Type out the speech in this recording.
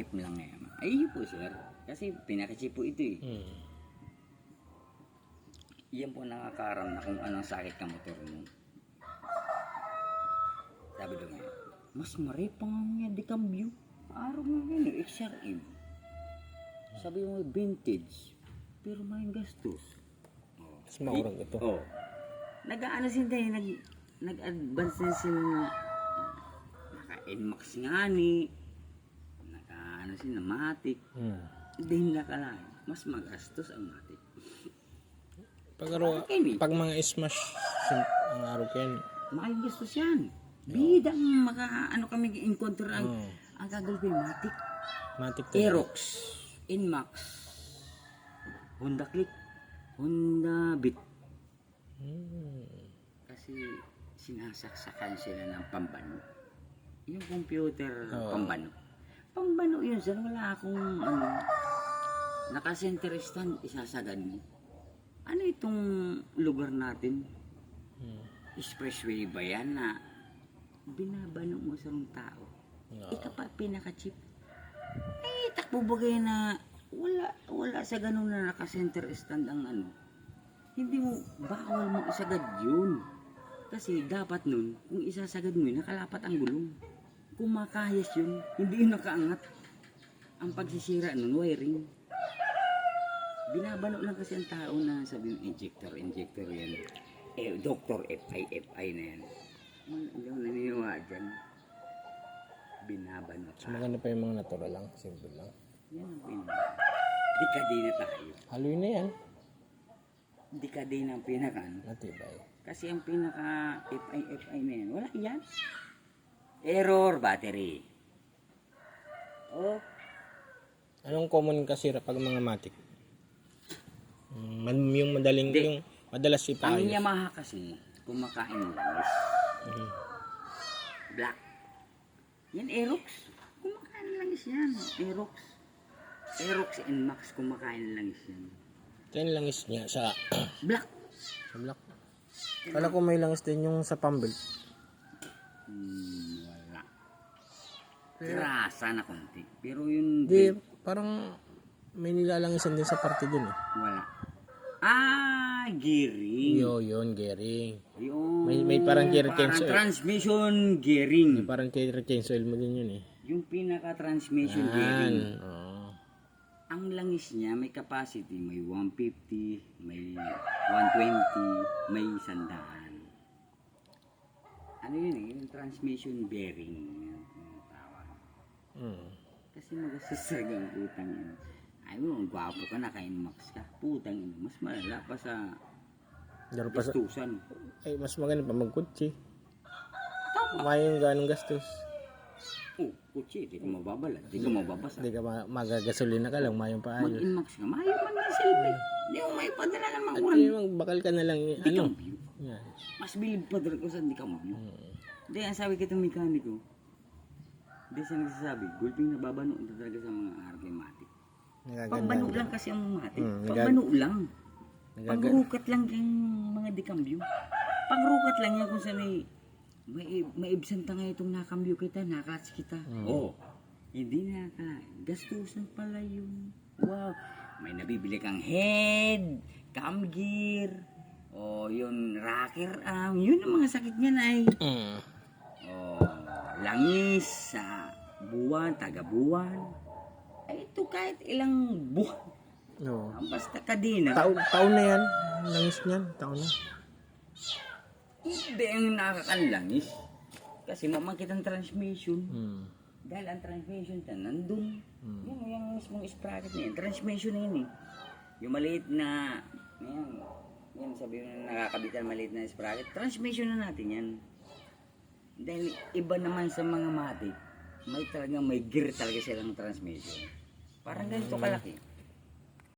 chip lang ngayon. Ay, po sir. Kasi pinaka-chip po ito eh. Hmm. Yan po nakakaram na kung anong sakit ng motor mo. Sabi daw ngayon, mas maripang nga di cambio. Araw nga yun eh, XRM. Sabi mo vintage, pero may gastos. Mas maurang ito. Oh. Nag-ano sila eh, nag, nag-advance na sila na naka-NMAX nga ni, naka-ano sila, Matic. Hmm. Hindi nakalain, mas magastos ang Matic. Pag, ni. pag mga smash, ang araw kayo, Malaking gastos yan. Bida ang maka, ano kami encounter ang, Oo. ang gagawin Matic. matik to. Aerox, Inmax, Honda Click, Honda Beat. Hmm. Kasi sinasaksakan sila ng pambano. Yung computer Oo. pambano. Pambano yun sir, wala akong ano, naka-center stand, isasagad mo. Ano itong lugar natin? Hmm. Expressway ba yan na binabano mo sa mga tao? Oo. Ika pa pinaka-cheap. Eh, takbo bagay na wala, wala sa ganun na naka-center stand ang ano. Hindi mo, bawal mo isagad yun. Kasi dapat nun, kung isasagad mo yun, nakalapat ang gulong. Kung makayas yun, hindi yun nakaangat. Ang pagsisira nun, wiring. Binabano lang kasi ang tao na sabi mo, injector, injector yan. Eh, doktor, FI, FI na yan. Hindi ako naniniwala dyan. Binabano So ka. maganda pa yung mga natural lang, simple lang. Yan ang pinaka. Dekadina tayo. Haloy na yan. Dekadina ang pinaka. ano. Matibay. Kasi ang pinaka FI, FI na yan. Wala yan. Error battery. Oh, Anong common kasi pag mga matik? Mm, yung madaling, Hindi. yung madalas ang ipayos. Yamaha kasi, kumakain ng langis. Mhm. Black. Yan Aerox. Kumakain ng langis yan. Aerox. Aerox and Max kumakain ng langis yan. Ito yung langis niya sa, Black. sa black. Kala ko may langis din yung sa pambelt. Hmm, Krasa na konti. Pero yun, Hindi, parang may nilalangisan din sa parte dun eh. wala. Ah, gearing. Yo, yun, gearing. Yung May- may parang gear parang change oil. transmission gearing. May parang kay change oil mo din yun eh. Yung pinaka-transmission gearing. Oo. Ang langis niya may capacity, may 150, may 120, may 100. Ano yun eh, yung transmission bearing. Mm. Kasi magasasag ang utang yun. Ay mo, ang gwapo ka, naka-inmax ka. Putang ina, mas malala pa sa Laro pa sa... gastusan. Ay, mas maganda pa magkutsi. May yung ganong gastos. Oh, kutsi, di ka mababala, di ka mababasa. Hindi ka ma- magagasolina ka lang, mayong paayos. Mag-inmax ka, mayo man ng silbi. Di mo may padala naman At kuhan. yun, magbakal ka na lang. eh, Di ka Ano? view. Yan. Mas bilib pa ko sa di ka mabyo. Mm. Hindi, ang sabi kitang mekaniko, hindi siya nagsasabi, gulping nababano na talaga sa mga archematic. Nagaganda. Pambano lang kasi ang matic. Hmm, Pambano lang. Pangrukat lang yung mga dikambyo. Pangrukat lang yan kung saan may may, may ibsanta nga itong nakambyo kita, nakats kita. Hmm. Oo. Hindi naka. Gastusan pala yun. Wow. May nabibili kang head, cam gear, o yun, rocker arm. Yun ang mga sakit niyan ay. Mm. Oh, langis sa buwan, taga-buwan. Ay, ito kahit ilang buwan. Oo. Ang basta kadina. Taon, taon na yan. Langis niyan. Taon na. Hindi ang nakakanlangis. Kasi mamangkit ang transmission. Mm. Dahil ang transmission ta nandun. Hmm. Yan, yung mismong sprocket na yan. Transmission na yun eh. Yung maliit na, yan, yan sabi mo na nakakabitan maliit na sprocket. Transmission na natin yan. Dahil iba naman sa mga matic, may talagang may gear talaga silang transmission. Parang ganito kalaki.